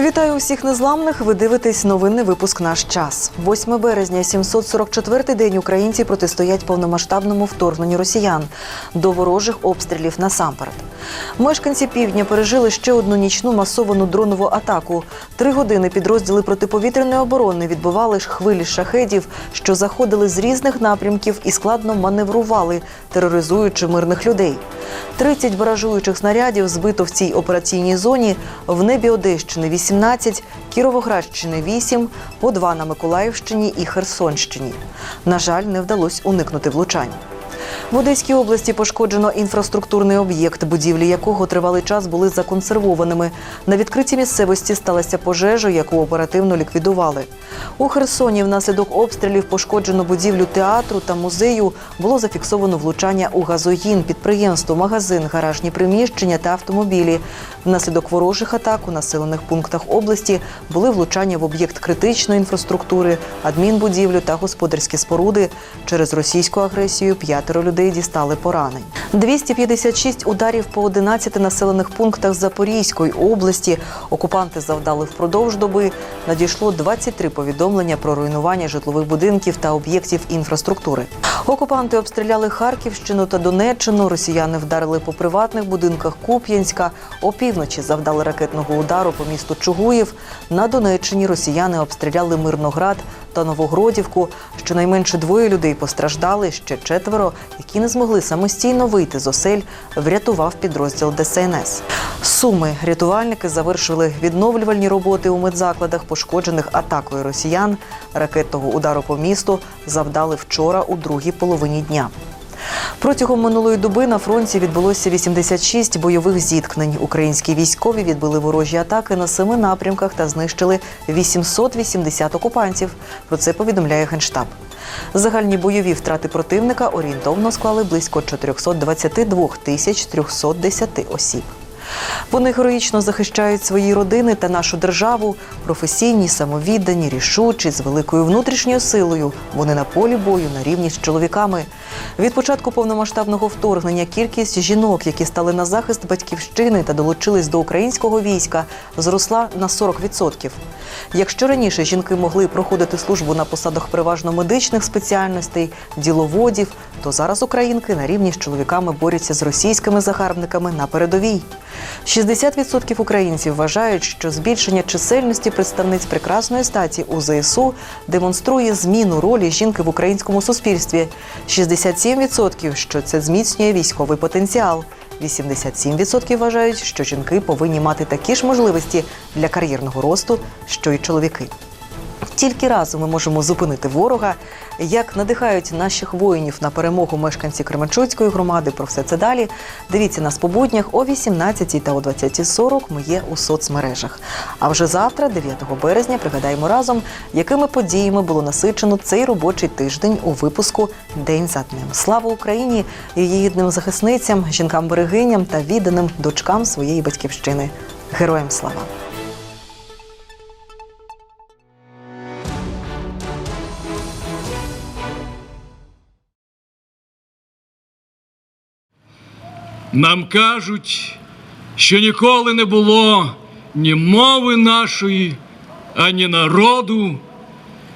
Вітаю усіх незламних. Ви дивитесь новинний випуск наш час. 8 березня, 744-й день українці протистоять повномасштабному вторгненню росіян до ворожих обстрілів насамперед. Мешканці півдня пережили ще одну нічну масовану дронову атаку. Три години підрозділи протиповітряної оборони відбивали хвилі шахедів, що заходили з різних напрямків і складно маневрували, тероризуючи мирних людей. 30 баражуючих снарядів збито в цій операційній зоні. В небі Одещини 18, Кіровоградщини 8, по 2 на Миколаївщині і Херсонщині. На жаль, не вдалося уникнути влучань. В Одеській області пошкоджено інфраструктурний об'єкт, будівлі якого тривалий час були законсервованими. На відкритій місцевості сталася пожежа, яку оперативно ліквідували. У Херсоні внаслідок обстрілів пошкоджено будівлю театру та музею. Було зафіксовано влучання у газогін, підприємство, магазин, гаражні приміщення та автомобілі. Внаслідок ворожих атак у населених пунктах області були влучання в об'єкт критичної інфраструктури, адмінбудівлю та господарські споруди. Через російську агресію п'ятеро людей дістали поранень. 256 ударів по 11 населених пунктах Запорізької області. Окупанти завдали впродовж доби. Надійшло 23 повідомлення про руйнування житлових будинків та об'єктів інфраструктури. Окупанти обстріляли Харківщину та Донеччину. Росіяни вдарили по приватних будинках Куп'янська. Опівночі завдали ракетного удару по місту Чугуїв. На Донеччині росіяни обстріляли Мирноград та Новогродівку. Щонайменше двоє людей постраждали. Ще четверо, які не змогли самостійно вийти з осель, врятував підрозділ ДСНС. Суми рятувальники завершили відновлювальні роботи у медзакладах, пошкоджених атакою росіян. Ракетного удару по місту завдали вчора у другій половині дня. Протягом минулої доби на фронті відбулося 86 бойових зіткнень. Українські військові відбили ворожі атаки на семи напрямках та знищили 880 окупантів. Про це повідомляє генштаб. Загальні бойові втрати противника орієнтовно склали близько 422 тисяч 310 осіб. Вони героїчно захищають свої родини та нашу державу, професійні, самовіддані, рішучі, з великою внутрішньою силою. Вони на полі бою на рівні з чоловіками. Від початку повномасштабного вторгнення кількість жінок, які стали на захист батьківщини та долучились до українського війська, зросла на 40%. Якщо раніше жінки могли проходити службу на посадах переважно медичних спеціальностей, діловодів, то зараз українки на рівні з чоловіками борються з російськими загарбниками на передовій. 60% українців вважають, що збільшення чисельності представниць прекрасної статі у ЗСУ демонструє зміну ролі жінки в українському суспільстві. 67% – що це зміцнює військовий потенціал. 87% вважають, що жінки повинні мати такі ж можливості для кар'єрного росту, що й чоловіки. Тільки разом ми можемо зупинити ворога. Як надихають наших воїнів на перемогу мешканці Кременчуцької громади. Про все це далі. Дивіться нас по буднях о 18 та о 20.40 Ми є у соцмережах. А вже завтра, 9 березня, пригадаємо разом, якими подіями було насичено цей робочий тиждень у випуску День за днем. Слава Україні її гідним захисницям, жінкам-берегиням та відданим дочкам своєї батьківщини. Героям слава! Нам кажуть, що ніколи не було ні мови нашої, ані народу,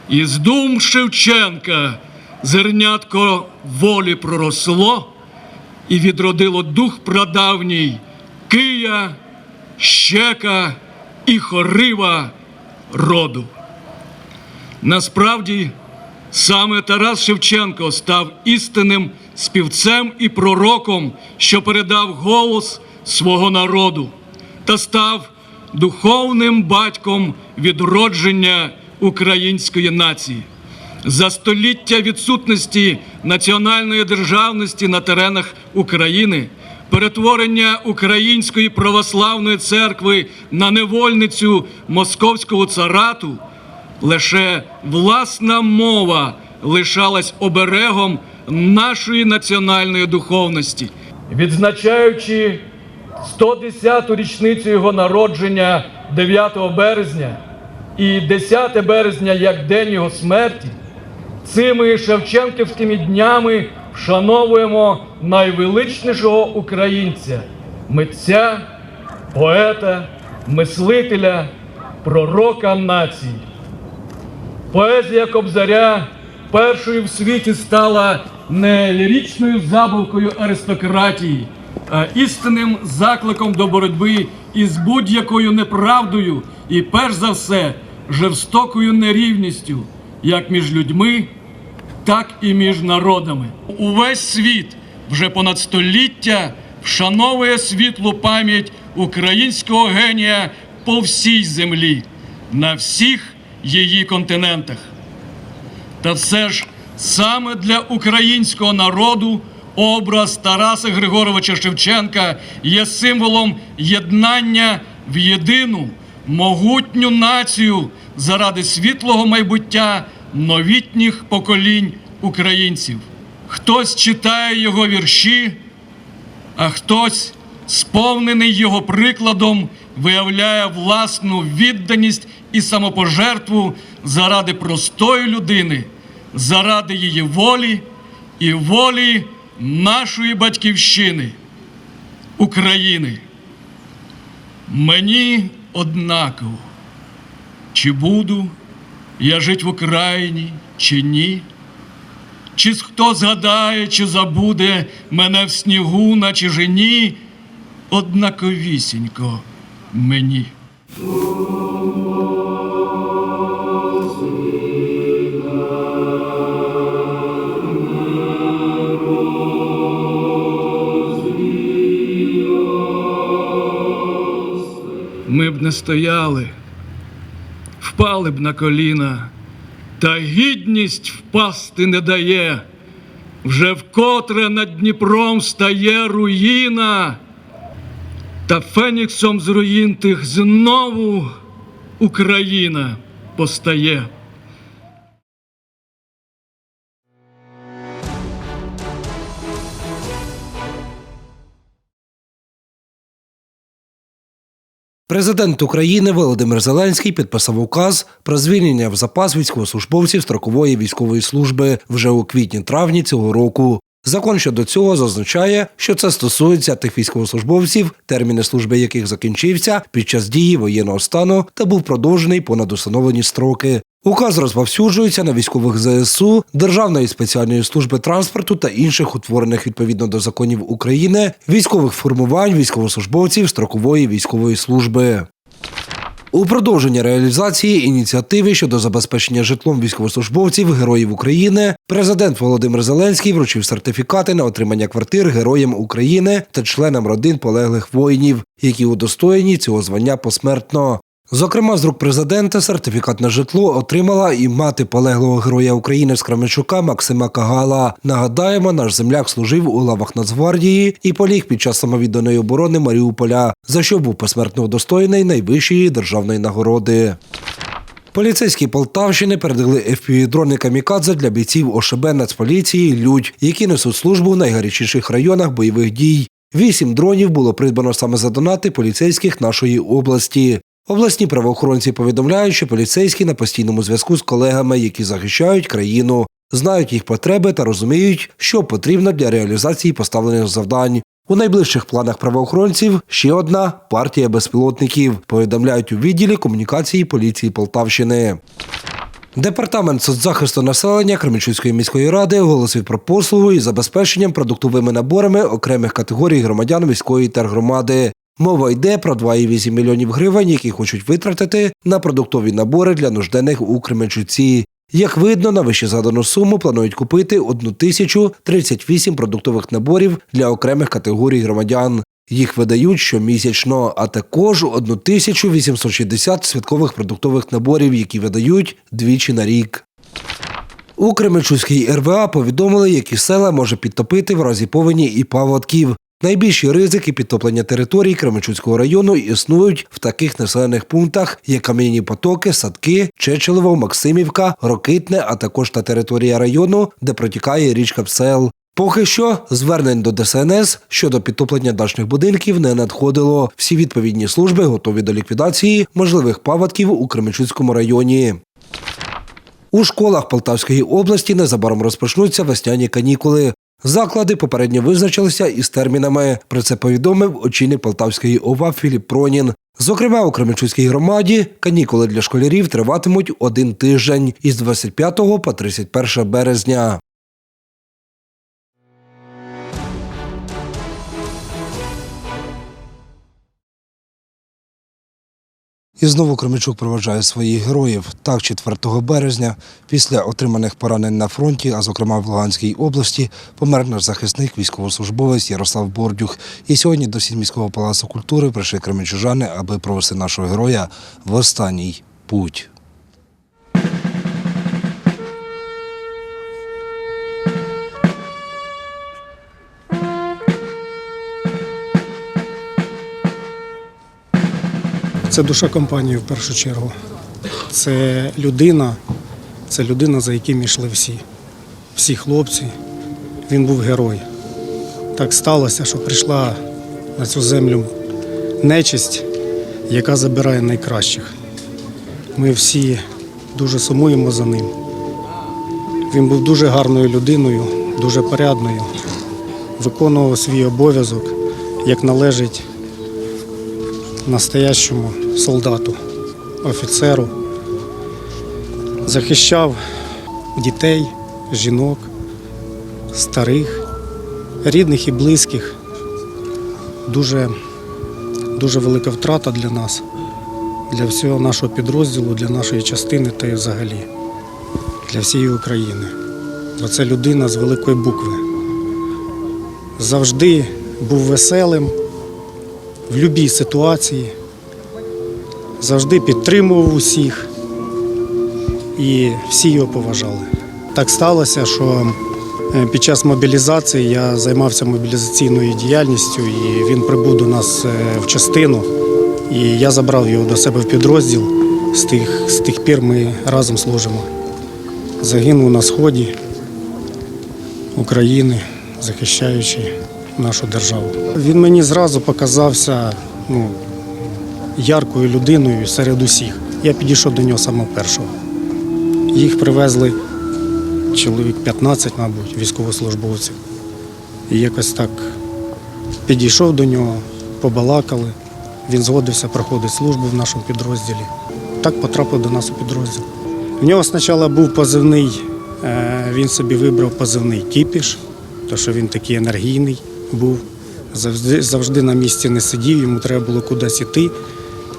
і з дум Шевченка зернятко волі проросло і відродило дух прадавній Кия, Щека і Хорива роду. Насправді, саме Тарас Шевченко став істинним співцем і пророком, що передав голос свого народу, та став духовним батьком відродження української нації. За століття відсутності національної державності на теренах України, перетворення Української православної церкви на невольницю московського царату, лише власна мова лишалась оберегом нашої національної духовності. Відзначаючи 110-ту річницю його народження 9 березня і 10 березня як день його смерті, цими Шевченківськими днями вшановуємо найвеличнішого українця, митця, поета, мислителя, пророка нації. Поезія Кобзаря першою в світі стала не ліричною забавкою аристократії, а істинним закликом до боротьби із будь-якою неправдою і, перш за все, жорстокою нерівністю, як між людьми, так і між народами. Увесь світ вже понад століття вшановує світлу пам'ять українського генія по всій землі, на всіх її континентах. Та все ж саме для українського народу образ Тараса Григоровича Шевченка є символом єднання в єдину могутню націю заради світлого майбуття новітніх поколінь українців. Хтось читає його вірші, а хтось, сповнений його прикладом, виявляє власну відданість і самопожертву заради простої людини, заради її волі і волі нашої батьківщини, України. Мені однаково, чи буду я жити в Україні, чи ні. Чи хто згадає, чи забуде мене в снігу на чижині, однаковісінько мені. Не стояли, впали б на коліна, та гідність впасти не дає. Вже вкотре над Дніпром стає руїна, та феніксом з руїн тих знову Україна постає. Президент України Володимир Зеленський підписав указ про звільнення в запас військовослужбовців строкової військової служби вже у квітні-травні цього року. Закон щодо цього зазначає, що це стосується тих військовослужбовців, терміни служби яких закінчився під час дії воєнного стану та був продовжений понад установлені строки. Указ розповсюджується на військових ЗСУ, Державної спеціальної служби транспорту та інших утворених відповідно до законів України військових формувань військовослужбовців строкової військової служби. У продовження реалізації ініціативи щодо забезпечення житлом військовослужбовців Героїв України президент Володимир Зеленський вручив сертифікати на отримання квартир Героям України та членам родин полеглих воїнів, які удостоєні цього звання посмертно. Зокрема, з рук президента сертифікат на житло отримала і мати полеглого героя України з Кременчука Максима Кагала. Нагадаємо, наш земляк служив у лавах Нацгвардії і поліг під час самовідданої оборони Маріуполя, за що був посмертно удостоєний найвищої державної нагороди. Поліцейські Полтавщини передали FPV-дрони камікадзе для бійців ОШБ Нацполіції Людь, які несуть службу в найгарячіших районах бойових дій. Вісім дронів було придбано саме за донати поліцейських нашої області. Обласні правоохоронці повідомляють, що поліцейські на постійному зв'язку з колегами, які захищають країну, знають їх потреби та розуміють, що потрібно для реалізації поставлених завдань. У найближчих планах правоохоронців ще одна партія безпілотників. Повідомляють у відділі комунікації поліції Полтавщини. Департамент соцзахисту населення Кременчуцької міської ради оголосив про послугу із забезпеченням продуктовими наборами окремих категорій громадян міської тергромади. Мова йде про 2,8 мільйонів гривень, які хочуть витратити на продуктові набори для нужденних у Кременчуці. Як видно, на вище згадану суму планують купити 1038 продуктових наборів для окремих категорій громадян. Їх видають щомісячно, а також 1860 святкових продуктових наборів, які видають двічі на рік. У Кременчуцькій РВА повідомили, які села може підтопити в разі повені і паводків. Найбільші ризики підтоплення територій Кременчуцького району існують в таких населених пунктах, як Кам'яні Потоки, Садки, Чечелево, Максимівка, Рокитне, а також та територія району, де протікає річка Псел. Поки що звернень до ДСНС щодо підтоплення дачних будинків не надходило. Всі відповідні служби готові до ліквідації можливих паводків у Кременчуцькому районі. У школах Полтавської області незабаром розпочнуться весняні канікули. Заклади попередньо визначилися із термінами. Про це повідомив очільник Полтавської ОВА Філіп Пронін. Зокрема, у Кременчуцькій громаді канікули для школярів триватимуть один тиждень із 25 по 31 березня. І знову Кременчук проважає своїх героїв. Так, 4 березня, після отриманих поранень на фронті, а зокрема в Луганській області, помер наш захисник, військовослужбовець Ярослав Бордюх. І сьогодні до сільміського палацу культури прийшли кременчужани, аби провести нашого героя в останній путь. Це душа компанії в першу чергу. Це людина, це людина, за яким йшли всі. Всі хлопці. Він був герой. Так сталося, що прийшла на цю землю нечисть, яка забирає найкращих. Ми всі дуже сумуємо за ним. Він був дуже гарною людиною, дуже порядною, виконував свій обов'язок, як належить настоящому солдату, офіцеру, захищав дітей, жінок, старих, рідних і близьких. Дуже, дуже велика втрата для нас, для всього нашого підрозділу, для нашої частини та й взагалі для всієї України. Бо це людина з великої букви. Завжди був веселим в будь-якій ситуації, завжди підтримував усіх і всі його поважали. Так сталося, що е, під час мобілізації я займався мобілізаційною діяльністю, і він прибув до нас е, в частину, і я забрав його до себе в підрозділ. З тих, з тих пір ми разом служимо. Загинув на сході України, захищаючи нашу державу. Він мені зразу показався ну, яркою людиною серед усіх. Я підійшов до нього самого першого. Їх привезли чоловік 15, мабуть, військовослужбовців. І якось так підійшов до нього, побалакали. Він згодився проходити службу в нашому підрозділі. Так потрапив до нас у підрозділ. В нього спочатку був позивний, е, він собі вибрав позивний кіпіш, тому що він такий енергійний був. Завжди, завжди на місці не сидів, йому треба було кудись іти,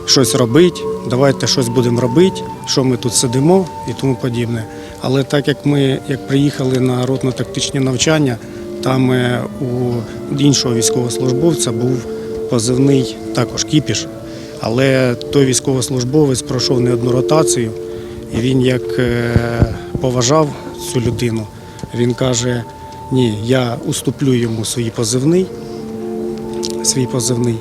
щось робити, давайте щось будемо робити, що ми тут сидимо і тому подібне. Але так як ми як приїхали на ротно-тактичні навчання, там е, у іншого військовослужбовця був позивний також кіпіш. Але той військовослужбовець пройшов не одну ротацію, і він як е, поважав цю людину, він каже: ні, я уступлю йому свій позивний, свій позивний,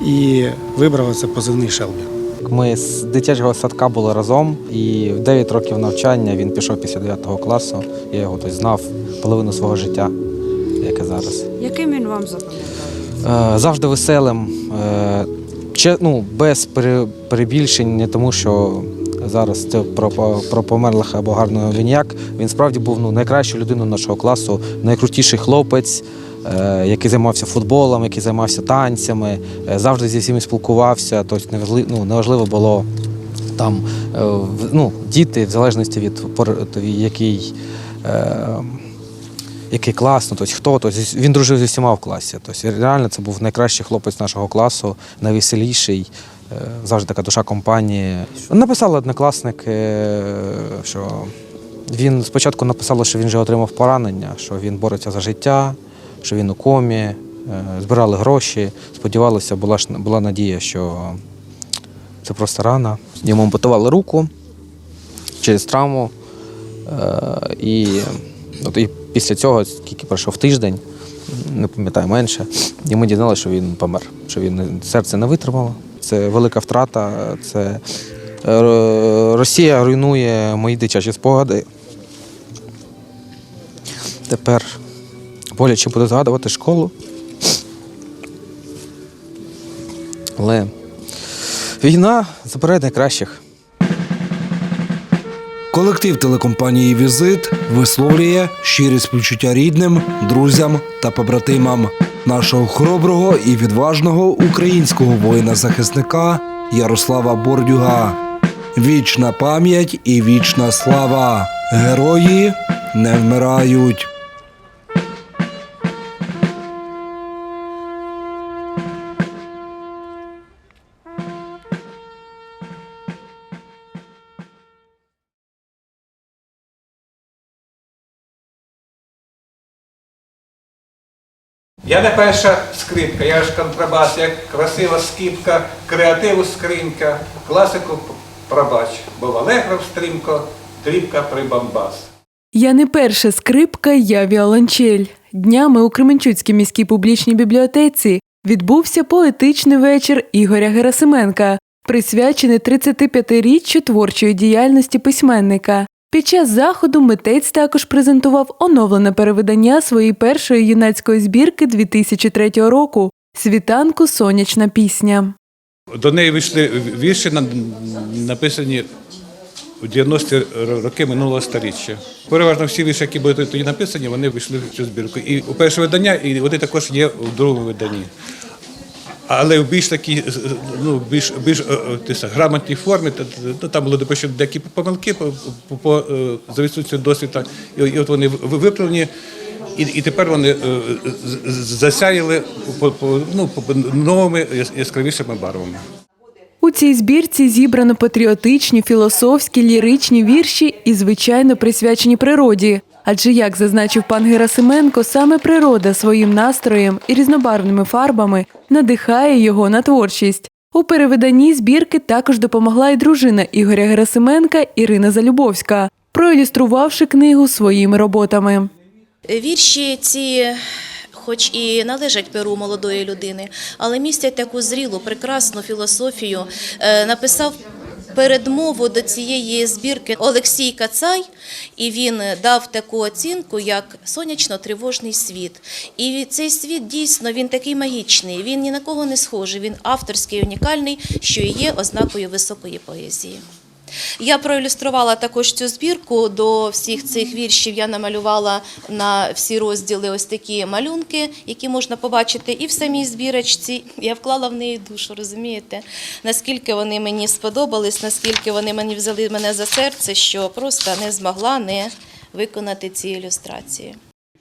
і вибрав це позивний Шелбі. Ми з дитячого садка були разом, і в 9 років навчання він пішов після 9 класу. Я його тобто, знав половину свого життя, як і зараз. Яким він вам запам'ятав? Е, завжди веселим, е, че- ну, без пере- перебільшень, не тому що зараз це про, про померлих або гарного віняк. Він справді був ну, найкращою людиною нашого класу, найкрутіший хлопець, який займався футболом, який займався танцями, е, завжди зі всіми спілкувався. Тобто ну, неважливо було там е, ну, діти, в залежності від який. Е, який клас, ну, тобто хто, тобто він дружив зі всіма в класі. Тобто реально це був найкращий хлопець нашого класу, найвеселіший, е, завжди така душа компанії. Написали однокласник, е, що він спочатку написали, що він вже отримав поранення, що він бореться за життя, що він у комі, е, збирали гроші. Сподівалися, була була надія, що це просто рана. Йому ампутували руку через травму. Е, і, от, і після цього, скільки пройшов тиждень, не пам'ятаю менше, і ми дізналися, що він помер, що він серце не витримало. Це велика втрата. Це е, Росія руйнує мої дитячі спогади. Тепер боляче буде згадувати школу. Але війна забирає найкращих. Колектив телекомпанії Візит висловлює щирі співчуття рідним, друзям та побратимам нашого хороброго і відважного українського воїна-захисника Ярослава Бордюга. Вічна пам'ять і вічна слава. Герої не вмирають. Я не перша скрипка, я ж контрабас, як красива скіпка, креативу скринька, класику пробач, бо в алегро стрімко, тріпка прибамбас. Я не перша скрипка, я віолончель. Днями у Кременчуцькій міській публічній бібліотеці відбувся поетичний вечір Ігоря Герасименка, присвячений 35-річчю творчої діяльності письменника. Під час заходу митець також презентував оновлене перевидання своєї першої юнацької збірки 2003 року Світанку Сонячна пісня. До неї вийшли вірші, на- написані у 90-ті роки минулого століття. Переважно всі вірші, які були тоді написані, вони вийшли в цю збірку. І у перше видання, і вони також є у другому виданні. Але в більш такій, ну, більш, більш е, е, ти са, грамотній формі, ну, там були допущені деякі помилки по, по, по, е, за відсутністю досвіду, і, і от вони ви- виправлені, і, і тепер вони засяяли по, по, ну, по новими яскравішими барвами. У цій збірці зібрано патріотичні, філософські, ліричні вірші і, звичайно, присвячені природі. Адже, як зазначив пан Герасименко, саме природа своїм настроєм і різнобарвними фарбами надихає його на творчість. У перевиданні збірки також допомогла і дружина Ігоря Герасименка Ірина Залюбовська, проілюструвавши книгу своїми роботами. Вірші ці, хоч і належать перу молодої людини, але містять таку зрілу, прекрасну філософію. Е, Написав передмову до цієї збірки Олексій Кацай, і він дав таку оцінку, як сонячно-тривожний світ. І цей світ дійсно він такий магічний, він ні на кого не схожий, він авторський, унікальний, що і є ознакою високої поезії. Я проілюструвала також цю збірку до всіх цих віршів. Я намалювала на всі розділи ось такі малюнки, які можна побачити і в самій збірочці. Я вклала в неї душу, розумієте? Наскільки вони мені сподобались, наскільки вони мені взяли мене за серце, що просто не змогла не виконати ці ілюстрації.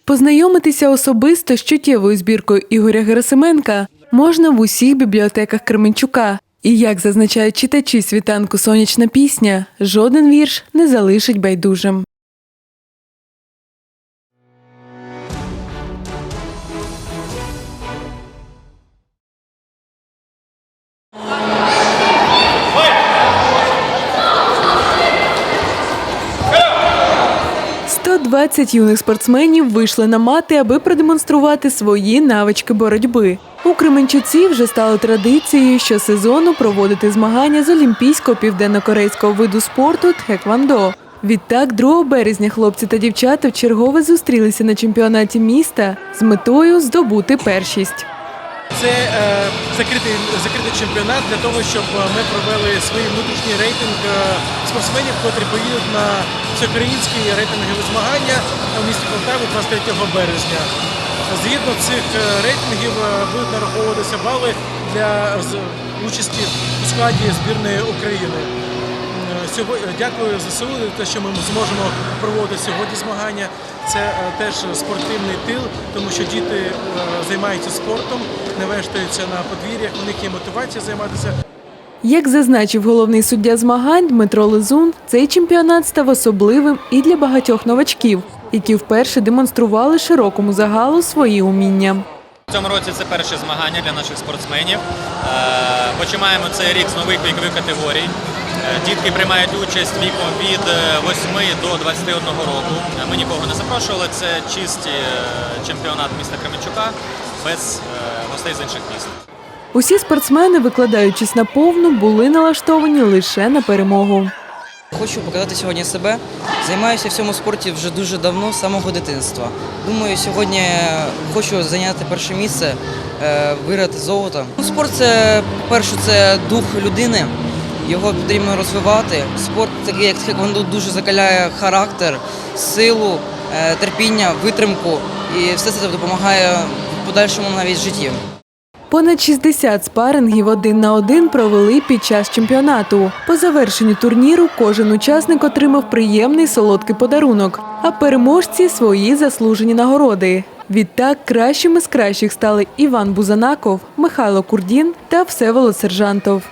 Познайомитися особисто з чуттєвою збіркою Ігоря Герасименка можна в усіх бібліотеках Кременчука. І як зазначають читачі світанку Сонячна пісня, жоден вірш не залишить байдужим. «120 юних спортсменів вийшли на мати, аби продемонструвати свої навички боротьби. У Кременчуці вже стало традицією щосезону проводити змагання з олімпійського південно-корейського виду спорту Тхеквандо. Відтак, 2 березня хлопці та дівчата вчергове зустрілися на чемпіонаті міста з метою здобути першість. Це е, закритий, закритий чемпіонат для того, щоб е, ми провели свій внутрішній рейтинг е, спортсменів, котрі поїдуть на всеукраїнські рейтингові змагання у місті Полтаві 23 березня. Згідно цих е, рейтингів будуть нараховуватися бали для участі у складі збірної України. Сьогодні дякую ЗСУ за те, що ми зможемо проводити сьогодні змагання. Це е, теж спортивний тил, тому що діти е, займаються спортом, не вештаються на подвір'ях. У них є мотивація займатися. Як зазначив головний суддя змагань Дмитро Лизун, цей чемпіонат став особливим і для багатьох новачків, які вперше демонстрували широкому загалу свої уміння. В цьому році це перші змагання для наших спортсменів. Е, Починаємо цей рік з нових вікових категорій. Е, Дітки приймають участь віком від е, 8 до 21 року. Е, Ми нікого не запрошували. Це чисті е, чемпіонат міста Кременчука без гостей з інших міст. Усі спортсмени, викладаючись на повну, були налаштовані лише на перемогу. Хочу показати сьогодні себе. Займаюся в цьому спорті вже дуже давно, з самого дитинства. Думаю, сьогодні хочу зайняти перше місце, виграти золото. Ну, Спорт це, по-перше, це дух людини. Його потрібно розвивати. Спорт, такий як тхеквондо, дуже закаляє характер, силу, е, терпіння, витримку. І все це допомагає в подальшому навіть житті. Понад 60 спарингів один на один провели під час чемпіонату. По завершенню турніру кожен учасник отримав приємний солодкий подарунок, а переможці свої заслужені нагороди. Відтак кращими з кращих стали Іван Бузанаков, Михайло Курдін та Всеволод Сержантов.